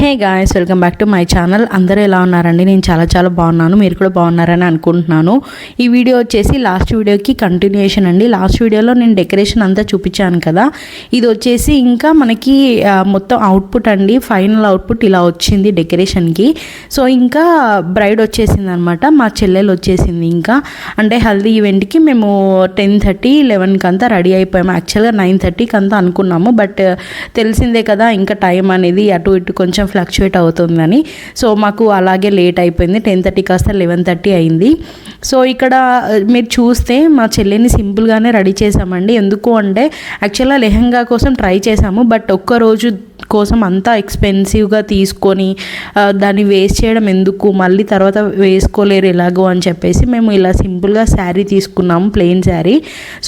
Hey guys welcome back to my channel అందరూ ఎలా ఉన్నారండి? నేను చాలా చాలా బాగున్నాను. మీరు కూడా బాగున్నారని అనుకుంటున్నాను. ఈ వీడియో వచ్చేసి లాస్ట్ వీడియోకి కంటిన్యూషన్ అండి. లాస్ట్ వీడియోలో నేను డెకరేషన్ అంతా చూపించాను కదా. ఇది వచ్చేసి ఇంకా మనకి మొత్తం అవుట్పుట్ అండి. ఫైనల్ అవుట్పుట్ ఇలా వచ్చింది డెకరేషన్కి సో ఇంకా బ్రైడ్ వచ్చేసింది అనమాట మా చెల్లెలు వచ్చేసింది ఇంకా. అంటే హల్దీ ఈవెంట్కి మేము టెన్ థర్టీ లెవెన్కి అంతా రెడీ అయిపోయాము. యాక్చువల్గా నైన్ థర్టీకి అంతా అనుకున్నాము. బట్ తెలిసిందే కదా ఇంకా టైం అనేది అటు ఇటు కొంచెం ఫ్లక్చువేట్ అవుతుందని. సో మాకు అలాగే లేట్ అయిపోయింది. టెన్ థర్టీ కాస్త లెవెన్ థర్టీ అయింది. సో ఇక్కడ మీరు చూస్తే మా చెల్లిని సింపుల్గానే రెడీ చేసామండి ఎందుకు అంటే యాక్చువల్గా లెహంగా కోసం ట్రై చేసాము బట్ ఒక్క రోజు కోసం అంతా ఎక్స్పెన్సివ్గా తీసుకొని దాన్ని వేస్ట్ చేయడం ఎందుకు? మళ్ళీ తర్వాత వేసుకోలేరు ఎలాగో అని చెప్పేసి మేము ఇలా సింపుల్గా శారీ తీసుకున్నాము ప్లెయిన్ శారీ.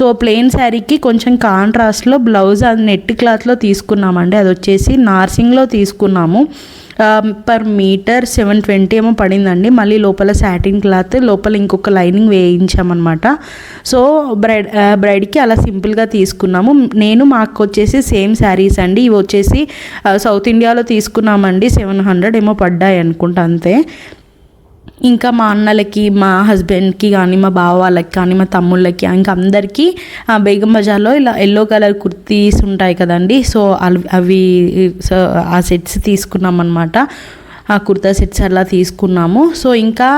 సో ప్లెయిన్ శారీకి కొంచెం కాంట్రాస్ట్లో బ్లౌజ్ అది నెట్ క్లాత్లో తీసుకున్నామండి. అది వచ్చేసి నార్సింగ్లో తీసుకున్నాము. పర్ మీటర్ సెవెన్ ట్వంటీ ఏమో పడిందండి. మళ్ళీ లోపల శాటిన్ క్లాత్ లోపల ఇంకొక లైనింగ్ వేయించామన్నమాట. సో బ్రైడ్ బ్రైడ్కి అలా సింపుల్గా తీసుకున్నాము. నేను మాకు వచ్చేసి సేమ్ శారీస్ అండి. ఇవి వచ్చేసి సౌత్ ఇండియాలో తీసుకున్నామండి. సెవెన్ హండ్రెడ్ ఏమో పడ్డాయి అనుకుంటా అంతే. ఇంకా మా అన్నలకి మా హస్బెండ్కి కానీ మా బావ వాళ్ళకి కానీ మా తమ్ముళ్ళకి ఇంకా అందరికీ బేగం బజార్లో ఇలా ఎల్లో కలర్ కుర్తీస్ ఉంటాయి కదండి. సో అవి అవి సో ఆ సెట్స్ తీసుకున్నాం అనమాట కుర్తా సెట్స్ అలా తీసుకున్నాము. సో ఇంకా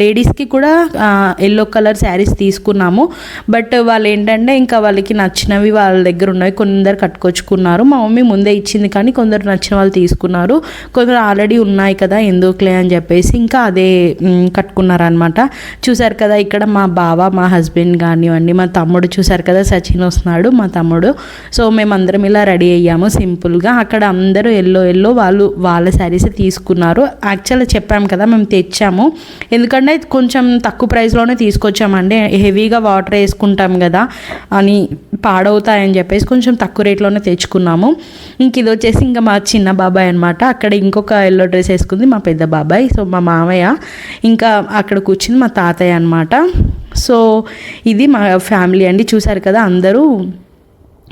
లేడీస్కి కూడా ఎల్లో కలర్ శారీస్ తీసుకున్నాము. బట్ వాళ్ళు ఏంటంటే ఇంకా వాళ్ళకి నచ్చినవి వాళ్ళ దగ్గర ఉన్నవి కొందరు కట్టుకొచ్చుకున్నారు. మా మమ్మీ ముందే ఇచ్చింది కానీ కొందరు నచ్చిన వాళ్ళు తీసుకున్నారు. కొందరు ఆల్రెడీ ఉన్నాయి కదా ఎందుకులే అని చెప్పేసి ఇంకా అదే కట్టుకున్నారనమాట చూసారు కదా ఇక్కడ మా బావ మా హస్బెండ్ కానివ్వండి మా తమ్ముడు చూసారు కదా సచిన్ వస్తున్నాడు మా తమ్ముడు. సో మేమందరం ఇలా రెడీ అయ్యాము సింపుల్గా. అక్కడ అందరూ ఎల్లో ఎల్లో వాళ్ళు వాళ్ళ శారీస్ తీసుకు తీసుకున్నారు. యాక్చువల్గా చెప్పాము కదా మేము తెచ్చాము. ఎందుకంటే కొంచెం తక్కువ ప్రైస్లోనే తీసుకొచ్చామండి. హెవీగా వాటర్ వేసుకుంటాం కదా అని పాడవుతాయని చెప్పేసి కొంచెం తక్కువ రేట్లోనే తెచ్చుకున్నాము. ఇంక ఇది వచ్చేసి ఇంకా మా చిన్న బాబాయ్ అనమాట అక్కడ ఇంకొక ఎల్లో డ్రెస్ వేసుకుంది మా పెద్ద బాబాయ్. సో మా మామయ్య. ఇంకా అక్కడ కూర్చుంది మా తాతయ్య అనమాట సో ఇది మా ఫ్యామిలీ అండి. చూసారు కదా అందరూ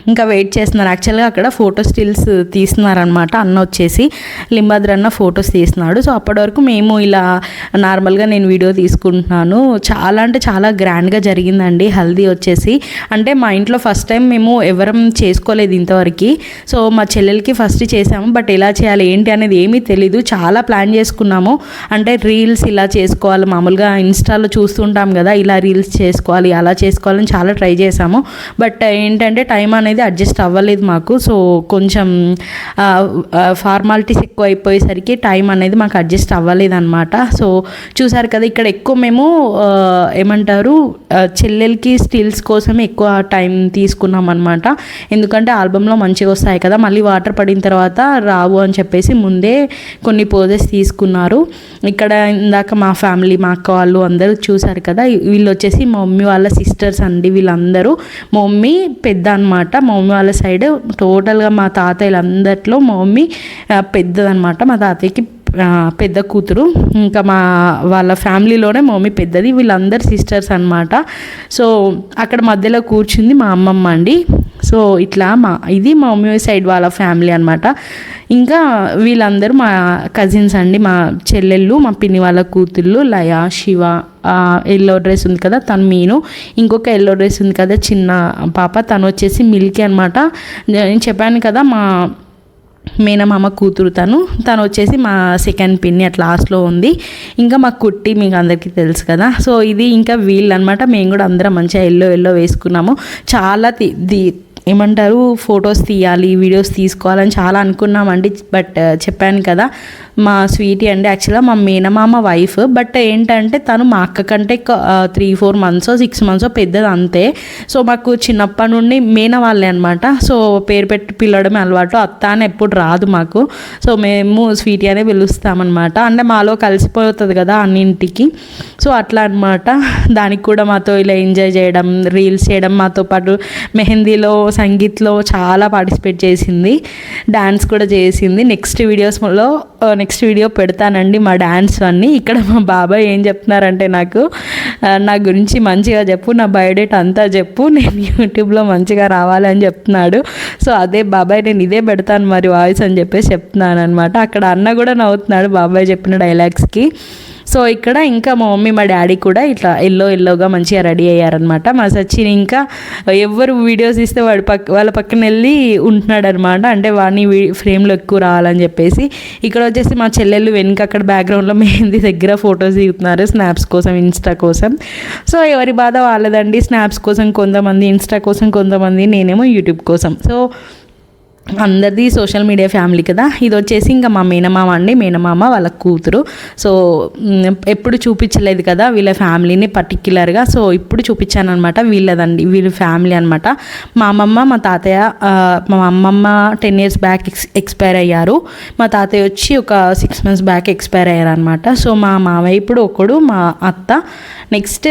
ఇంకా వెయిట్ చేస్తున్నారు. యాక్చువల్గా అక్కడ ఫోటో స్టిల్స్ తీస్తున్నారనమాట అన్న వచ్చేసి లింబాద్రి అన్న ఫొటోస్ తీస్తున్నాడు. సో అప్పటి వరకు మేము ఇలా నార్మల్గా నేను వీడియో తీసుకుంటున్నాను. చాలా అంటే చాలా గ్రాండ్గా జరిగిందండి. హల్దీ వచ్చేసి. అంటే మా ఇంట్లో ఫస్ట్ టైం మేము ఎవరం చేసుకోలేదు ఇంతవరకు. సో మా చెల్లెలకి ఫస్ట్ చేసాము. బట్ ఎలా చేయాలి ఏంటి అనేది ఏమీ తెలీదు. చాలా ప్లాన్ చేసుకున్నాము. అంటే రీల్స్ ఇలా చేసుకోవాలి. మామూలుగా ఇన్స్టాలో చూస్తుంటాం కదా ఇలా రీల్స్ చేసుకోవాలి అలా చేసుకోవాలని చాలా ట్రై చేసాము. బట్ ఏంటంటే టైం అనేది అడ్జస్ట్ అవ్వలేదు మాకు. సో కొంచెం ఫార్మాలిటీస్ ఎక్కువ అయిపోయేసరికి టైం అనేది మాకు అడ్జస్ట్ అవ్వలేదు అనమాట సో చూసారు కదా ఇక్కడ ఎక్కువ మేము ఏమంటారు చెల్లెలకి స్టిల్స్ కోసమే ఎక్కువ టైం తీసుకున్నాం అనమాట ఎందుకంటే ఆల్బంలో మంచిగా వస్తాయి కదా మళ్ళీ వాటర్ పడిన తర్వాత రావు అని చెప్పేసి ముందే కొన్ని పోజెస్ తీసుకున్నారు. ఇక్కడ ఇందాక మా ఫ్యామిలీ మా అక్క వాళ్ళు అందరూ చూసారు కదా వీళ్ళు వచ్చేసి మా మమ్మీ వాళ్ళ సిస్టర్స్ అండి వీళ్ళందరూ. మా మమ్మీ పెద్ద అనమాట మా మమ్మీ వాళ్ళ సైడ్ టోటల్గా మా తాతయ్యలందరిలో మా మమ్మీ పెద్దదనమాట మా తాతయ్యకి పెద్ద కూతురు. ఇంకా మా వాళ్ళ ఫ్యామిలీలోనే మమ్మీ పెద్దది. వీళ్ళందరు సిస్టర్స్ అనమాట సో అక్కడ మధ్యలో కూర్చుంది మా అమ్మమ్మ అండి. సో ఇట్లా మా ఇది మా మమ్మీ సైడ్ వాళ్ళ ఫ్యామిలీ అనమాట ఇంకా వీళ్ళందరూ మా కజిన్స్ అండి మా చెల్లెళ్ళు మా పిన్ని వాళ్ళ కూతుళ్ళు లయ శివ ఎల్లో డ్రెస్ ఉంది కదా తను మీను. ఇంకొక ఎల్లో డ్రెస్ ఉంది కదా చిన్న పాప తను వచ్చేసి మిల్కీ అనమాట నేను చెప్పాను కదా మా మేనమామ కూతురు తను. తను వచ్చేసి మా సెకండ్ పిన్ని అట్ లాస్ట్లో ఉంది. ఇంకా మా కుట్టి మీకు అందరికీ తెలుసు కదా. సో ఇది ఇంకా వీళ్ళు అనమాట మేము కూడా అందరం మంచిగా ఎల్లో ఎల్లో వేసుకున్నాము. చాలా ది ఏమంటారు ఫొటోస్ తీయాలి వీడియోస్ తీసుకోవాలని చాలా అనుకున్నామండి. బట్ చెప్పాను కదా మా స్వీటీ అండి యాక్చువల్గా మా మేనమామ వైఫ్. బట్ ఏంటంటే తను మా అక్క కంటే three four months six months పెద్దది అంతే. సో మాకు చిన్నప్పటి నుండి మేన వాళ్ళే అనమాట సో పేరు పెట్టి పిలవడమే అలవాటు. అత్త అని ఎప్పుడు రాదు మాకు. సో మేము స్వీటీ అనే పిలుస్తామన్నమాట. అంటే మాలో కలిసిపోతుంది కదా అన్నింటికి. సో అట్లా అనమాట దానికి కూడా మాతో ఇలా ఎంజాయ్ చేయడం రీల్స్ చేయడం మాతో పాటు మెహందీలో సంగీత్లో చాలా పార్టిసిపేట్ చేసింది డ్యాన్స్ కూడా చేసింది. నెక్స్ట్ వీడియోస్లో నెక్స్ట్ వీడియో పెడతానండి మా డ్యాన్స్ అన్నీ. ఇక్కడ మా బాబాయ్ ఏం చెప్తున్నారంటే నాకు నా గురించి మంచిగా చెప్పు నా బయోడేట్ అంతా చెప్పు నేను యూట్యూబ్లో మంచిగా రావాలి అని చెప్తున్నాడు. సో అదే బాబాయ్ నేను ఇదే పెడతాను మరి వాయిస్ అని చెప్పేసి చెప్తున్నాను అనమాట అక్కడ అన్న కూడా నవ్వుతున్నాడు బాబాయ్ చెప్పిన డైలాగ్స్కి సో ఇక్కడ ఇంకా మా మమ్మీ మా డాడీ కూడా ఇట్లా ఎల్లో ఎల్లోగా మంచిగా రెడీ అయ్యారనమాట మా సచిన్ ఇంకా ఎవరు వీడియోస్ ఇస్తే వాడు పక్క వాళ్ళ పక్కన వెళ్ళి ఉంటున్నాడు అనమాట అంటే వాడిని ఫ్రేమ్లో ఎక్కువ రావాలని చెప్పేసి. ఇక్కడ వచ్చేసి మా చెల్లెళ్ళు వెనుక అక్కడ బ్యాక్గ్రౌండ్లో మెహందీ దగ్గర ఫొటోస్ దిగుతున్నారు. స్నాప్స్ కోసం ఇన్స్టా కోసం. సో ఎవరి బాధ వాళ్ళదండి. స్నాప్స్ కోసం కొంతమంది ఇన్స్టా కోసం కొంతమంది నేనేమో యూట్యూబ్ కోసం. సో అందరిది సోషల్ మీడియా ఫ్యామిలీ కదా. ఇది వచ్చేసి ఇంకా మా మేనమామ అండి. మేనమామ వాళ్ళ కూతురు. సో ఎప్పుడు చూపించలేదు కదా వీళ్ళ ఫ్యామిలీని పర్టిక్యులర్గా. సో ఇప్పుడు చూపించాను అనమాట వీళ్ళదండి వీళ్ళ ఫ్యామిలీ అనమాట మా అమ్మమ్మ మా తాతయ్య మా అమ్మమ్మ ten years back ex expire అయ్యారు. మా తాతయ్య వచ్చి ఒక సిక్స్ మంత్స్ బ్యాక్ ఎక్స్పైర్ అయ్యారు అనమాట సో మా మామయ్య ఇప్పుడు ఒకడు మా అత్త. నెక్స్ట్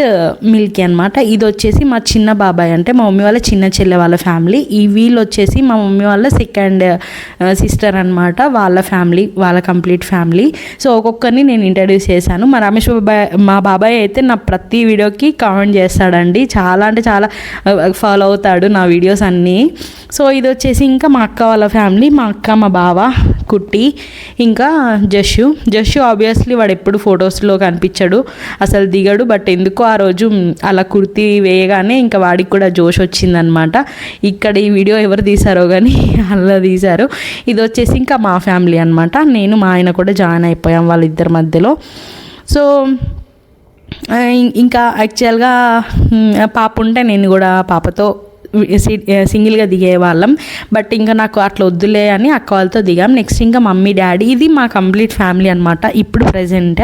మిల్కీ అనమాట ఇది వచ్చేసి మా చిన్న బాబాయ్ అంటే మా మమ్మీ వాళ్ళ చిన్న చెల్లె వాళ్ళ ఫ్యామిలీ. ఈ వీళ్ళు వచ్చేసి మా మమ్మీ వాళ్ళ సెకండ్ సిస్టర్ అనమాట వాళ్ళ ఫ్యామిలీ వాళ్ళ కంప్లీట్ ఫ్యామిలీ సో ఒక్కొక్కరిని నేను ఇంట్రడ్యూస్ చేశాను. మా రమేష్ బాబాయ్ మా బాబాయ్ అయితే నా ప్రతి వీడియోకి కామెంట్ చేస్తాడండి. చాలా అంటే చాలా uh, ఫాలో అవుతాడు నా వీడియోస్ అన్నీ. సో ఇది వచ్చేసి ఇంకా మా అక్క వాళ్ళ ఫ్యామిలీ మా అక్క మా బావ కుట్టి ఇంకా జషు. జషు ఆబ్వియస్లీ వాడు ఎప్పుడు ఫొటోస్లో కనిపించడు. అసలు దిగడు బట్ ఎందుకో ఆ రోజు అలా కుర్తి వేయగానే ఇంకా వాడికి కూడా జోష్ వచ్చిందనమాట. ఇక్కడ ఈ వీడియో ఎవరు తీశారో కానీ అలా తీశారు. ఇది వచ్చేసి ఇంకా మా ఫ్యామిలీ అనమాట. నేను మా ఆయన కూడా జాయిన్ అయిపోయాం వాళ్ళిద్దరి మధ్యలో. సో ఇంకా యాక్చువల్గా పాప ఉంటే నేను కూడా పాపతో సింగిల్గా దిగే వాళ్ళం. బట్ ఇంకా నాకు అట్లా వద్దులే అని అక్క వాళ్ళతో దిగాం. నెక్స్ట్ ఇంకా మమ్మీ డాడీ ఇది మా కంప్లీట్ ఫ్యామిలీ అనమాట ఇప్పుడు ప్రజెంట్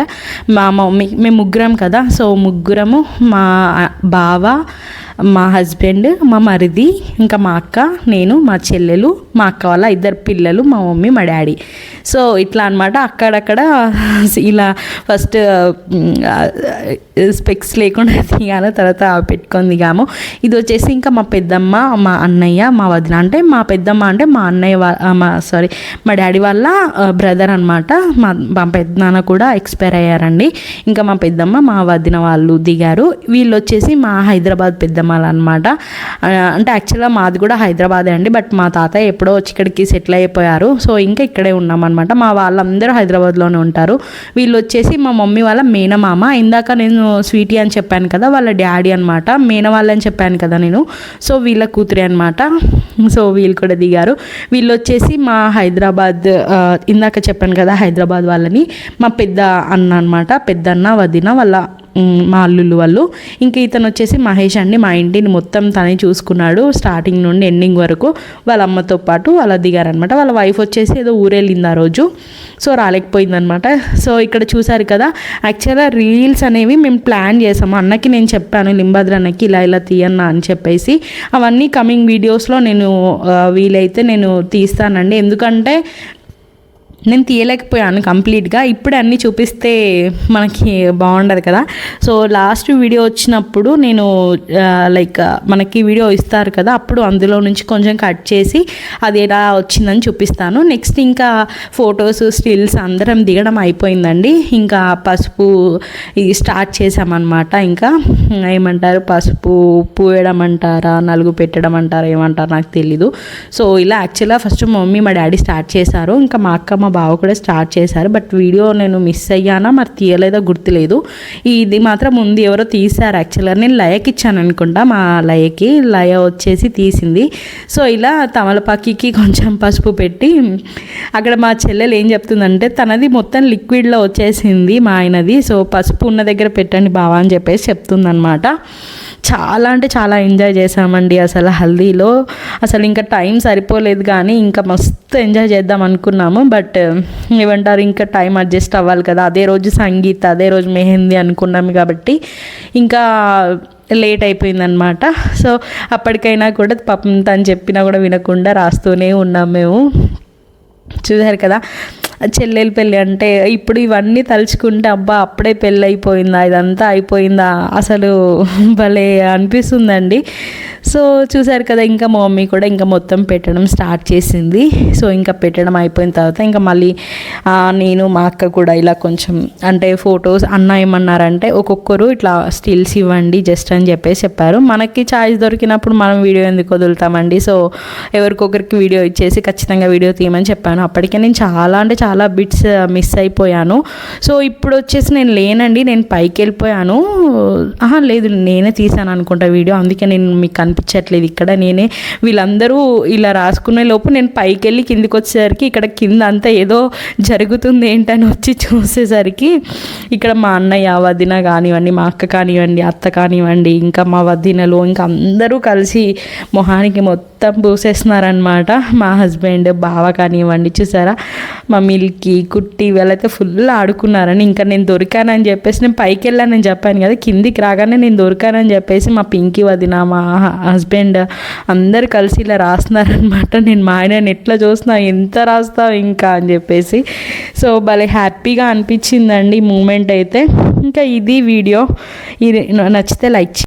మా మమ్మీ మేము ముగ్గురం కదా. సో ముగ్గురము మా బావ మా హస్బెండ్ మా మరిది ఇంకా మా అక్క నేను మా చెల్లెలు మా అక్క వాళ్ళ ఇద్దరు పిల్లలు మా మమ్మీ మా డాడీ. సో ఇట్లా అనమాట అక్కడక్కడ ఇలా ఫస్ట్ స్పెక్స్ లేకుండా దిగాను తర్వాత పెట్టుకొని దిగాము. ఇది వచ్చేసి ఇంకా మా పెద్దమ్మ మా అన్నయ్య మా వదిన అంటే మా పెద్దమ్మ అంటే మా అన్నయ్య వాళ్ళ మా సారీ మా డాడీ వాళ్ళ బ్రదర్ అనమాట మా మా పెద్దనాన్న కూడా ఎక్స్పైర్ అయ్యారండి. ఇంకా మా పెద్దమ్మ మా వదిన వాళ్ళు దిగారు. వీళ్ళు వచ్చేసి మా హైదరాబాద్ పెద్ద పెద్దమ్మలు అనమాట అంటే యాక్చువల్గా మాది కూడా హైదరాబాదే అండి. బట్ మా తాతయ్య ఎప్పుడో వచ్చి ఇక్కడికి సెటిల్ అయిపోయారు. సో ఇంకా ఇక్కడే ఉన్నామన్నమాట. మా వాళ్ళందరూ హైదరాబాద్లోనే ఉంటారు. వీళ్ళు వచ్చేసి మా మమ్మీ వాళ్ళ మేనమామ. ఇందాక నేను స్వీటీ అని చెప్పాను కదా వాళ్ళ డాడీ అనమాట మేన వాళ్ళని చెప్పాను కదా నేను. సో వీళ్ళ కూతురి అనమాట సో వీళ్ళు కూడా దిగారు. వీళ్ళు వచ్చేసి మా హైదరాబాద్ ఇందాక చెప్పాను కదా హైదరాబాద్ వాళ్ళని. మా పెద్ద అన్న అనమాట పెద్ద అన్న వదిన వాళ్ళ మా అల్లుళ్ళు వాళ్ళు. ఇంకా ఇతను వచ్చేసి మహేష్ అండి మా ఇంటిని మొత్తం తనే చూసుకున్నాడు స్టార్టింగ్ నుండి ఎండింగ్ వరకు. వాళ్ళ అమ్మతో పాటు అలా దిగారనమాట. వాళ్ళ వైఫ్ వచ్చేసి ఏదో ఊరెళ్ళింది ఆ రోజు. సో రాలేకపోయిందనమాట. సో ఇక్కడ చూసారు కదా యాక్చువల్గా రీల్స్ అనేవి మేము ప్లాన్ చేసాము. అన్నకి నేను చెప్పాను లింబాద్ర అన్నకి ఇలా ఇలా తీయన్నా అని చెప్పేసి. అవన్నీ కమింగ్ వీడియోస్లో నేను వీలైతే నేను తీస్తానండి. ఎందుకంటే నేను తీయలేకపోయాను కంప్లీట్గా. ఇప్పుడే అన్నీ చూపిస్తే మనకి బాగుండదు కదా. సో లాస్ట్ వీడియో వచ్చినప్పుడు నేను లైక్ మనకి వీడియో ఇస్తారు కదా అప్పుడు అందులో నుంచి కొంచెం కట్ చేసి అది ఎలా వచ్చిందని చూపిస్తాను. నెక్స్ట్ ఇంకా ఫొటోస్ స్టిల్స్ అందరం దిగడం అయిపోయిందండి. ఇంకా పసుపు ఇది స్టార్ట్ చేసామన్నమాట. ఇంకా ఏమంటారు? పసుపు ఉప్పు వేయడం అంటారా? నలుగు పెట్టడం అంటారా? ఏమంటారు నాకు తెలీదు. సో ఇలా యాక్చువల్గా ఫస్ట్ మా మమ్మీ మా డాడీ స్టార్ట్ చేశారు. ఇంకా మా అక్క మా బావ కూడా స్టార్ట్ చేశారు. బట్ వీడియో నేను మిస్ అయ్యానా మరి తీయలేదో గుర్తులేదు. ఇది మాత్రం ముందు ఎవరో తీశారు యాక్చువల్గా. నేను లయకి ఇచ్చాను అనుకుంటా. మా లయకి లయ వచ్చేసి తీసింది. సో ఇలా తమలపాకికి కొంచెం పసుపు పెట్టి అక్కడ మా చెల్లెలు ఏం చెప్తుందంటే తనది మొత్తం లిక్విడ్లో వచ్చేసింది మా ఆయనది. సో పసుపు ఉన్న దగ్గర పెట్టండి బావా అని చెప్పేసి చెప్తుందనమాట చాలా అంటే చాలా ఎంజాయ్ చేసామండి అసలు హల్దీలో. అసలు ఇంకా టైం సరిపోలేదు కానీ ఇంకా మస్తు ఎంజాయ్ చేద్దాం అనుకున్నాము బట్ um, ఏమంటారు ఇంకా టైం అడ్జస్ట్ అవ్వాలి కదా. అదే రోజు సంగీత్ అదే రోజు మెహందీ అనుకున్నాము కాబట్టి ఇంకా లేట్ అయిపోయిందనమాట సో అప్పటికైనా కూడా పాపం తను చెప్పినా కూడా వినకుండా రాస్తూనే ఉన్నాం మేము. చూసారు కదా చెల్లెలు పెళ్ళి అంటే ఇప్పుడు ఇవన్నీ తలుచుకుంటే అబ్బా అప్పుడే పెళ్ళి అయిపోయిందా ఇదంతా అయిపోయిందా? అసలు భలే అనిపిస్తుందండి. సో చూసారు కదా ఇంకా మా మమ్మీ కూడా ఇంకా మొత్తం పెట్టడం స్టార్ట్ చేసింది. సో ఇంకా పెట్టడం అయిపోయిన తర్వాత ఇంకా మళ్ళీ నేను మా అక్క కూడా ఇలా కొంచెం అంటే ఫొటోస్ అన్న ఏమన్నారంటే ఒక్కొక్కరు ఇట్లా స్టిల్స్ ఇవ్వండి జస్ట్ అని చెప్పేసి చెప్పారు. మనకి ఛాయిస్ దొరికినప్పుడు మనం వీడియో ఎందుకు వదులుతామండి? సో ఎవరికొకరికి వీడియో ఇచ్చేసి ఖచ్చితంగా వీడియో తీయమని చెప్పాను. అప్పటికే నేను చాలా అంటే చాలా చాలా బిట్స్ మిస్ అయిపోయాను. సో ఇప్పుడు వచ్చేసి నేను లేనండి నేను పైకి వెళ్ళిపోయాను. ఆహా లేదు నేనే తీసాను అనుకుంటా వీడియో. అందుకే నేను మీకు కనిపించట్లేదు. ఇక్కడ నేనే వీళ్ళందరూ ఇలా రాసుకునే లోపు నేను పైకి వెళ్ళి కిందికి వచ్చేసరికి ఇక్కడ కింద అంతా ఏదో జరుగుతుంది ఏంటని వచ్చి చూసేసరికి ఇక్కడ మా అన్నయ్య వదిన కానివ్వండి మా అక్క కానివ్వండి అత్త కానివ్వండి ఇంకా మా వదినలు ఇంకా అందరూ కలిసి మొహానికి మొత్తం మొత్తం పూసేస్తున్నారనమాట మా హస్బెండ్ బావ కానివ్వండి చూసారా? మా మిల్కి కుట్టి వీళ్ళైతే ఫుల్ ఆడుకున్నారని. ఇంకా నేను దొరికానని చెప్పేసి నేను పైకి వెళ్ళానని చెప్పాను కదా కిందికి రాగానే నేను దొరికానని చెప్పేసి మా పింకీ వదిన మా హస్బెండ్ అందరు కలిసి ఇలా రాస్తున్నారనమాట నేను మా ఆయన ఎట్లా చూస్తున్నా ఎంత రాస్తావు ఇంకా అని చెప్పేసి. సో భలే హ్యాపీగా అనిపించిందండి మూమెంట్ అయితే. ఇంకా ఇది వీడియో. ఇది నచ్చితే లైక్